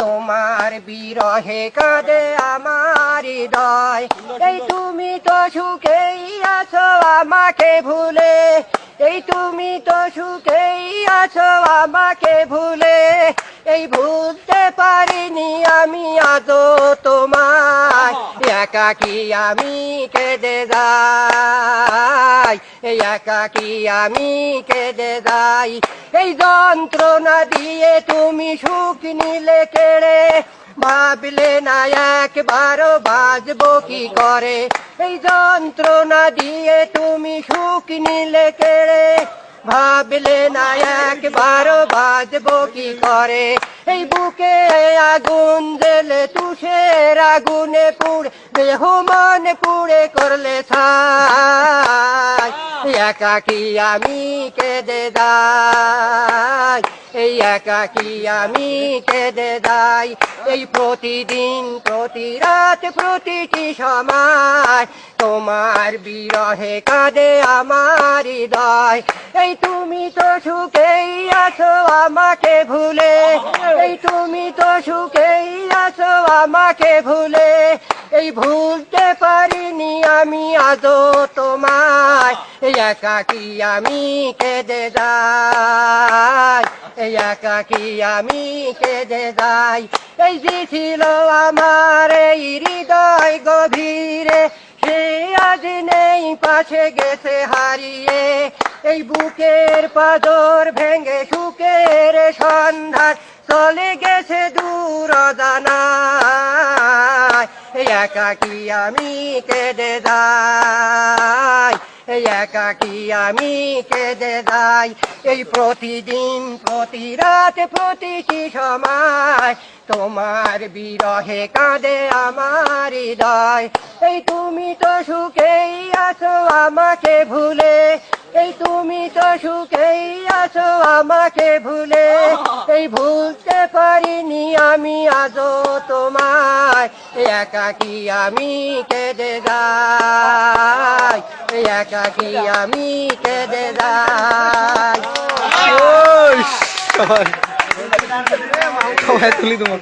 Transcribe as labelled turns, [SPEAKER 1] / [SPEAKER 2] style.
[SPEAKER 1] তোমার বিরহে কাঁদে আমার হৃদয়। এই তুমি তো সুখেই আছো আমাকে ভুলে, এই তুমি তো সুখেই আছো আমাকে ভুলে, এই ভুলতে পারিনি আমি আদৌ তোমায় একাকি আমি কেঁদে যাই একাকি আমি কেঁদে যাই। এই যন্ত্রণা দিয়ে তুমি সুখ নিলে কেড়ে, ভাবলে না একবারও বাজবো কি করে? এই যন্ত্রণা দিয়ে তুমি সুখ নিলে কেড়ে ভাবলে না একবারও বাজবো কি করে? এই বুকে আগুন দিলে তুষের আগুনে পুড়ে, দেহ মন পুড়ে করলে ছাই। একাকি আমি কে যাই? এই একাকি আমি কেঁদে যাই এই প্রতিদিন প্রতি রাত প্রতিটি সময় তোমার বিরহে কাঁদে আমার হৃদয়। এই তুমি তো সুখেই আছো আমাকে ভুলে। এই তুমি তো সুখেই আছো আমাকে ভুলে। এই ভুলতে পারিনি আমি আজও তোমায়। এই একাকি আমি কেঁদে যাই একাকি আমি কেঁদে যাই এই যে ছিল আমার এই হৃদয় গভীরে, সে আজ নেই, পাশে গেছে হারিয়ে। এই বুকের পাদর ভেঙে সুখের সন্ধান চলে গেছে দূর জানায় একাকি আমি কেঁদে যাই একাকি আমি কেঁদে যাই। এই প্রতিদিন, প্রতি রাত প্রতিটি সময় তোমার বিরহে কাঁদে আমার হৃদয়। এই তুমি তো সুখেই আছো আমাকে ভুলে। এই তুমি তো সুখেই আছো আমাকে ভুলে। এই ভুলতে পারিনি আমি আজও তোমায়। একাকি আমি কেঁদে যাই। একাকি আমি কেঁদে যাই
[SPEAKER 2] সবাই তুলি তোমার।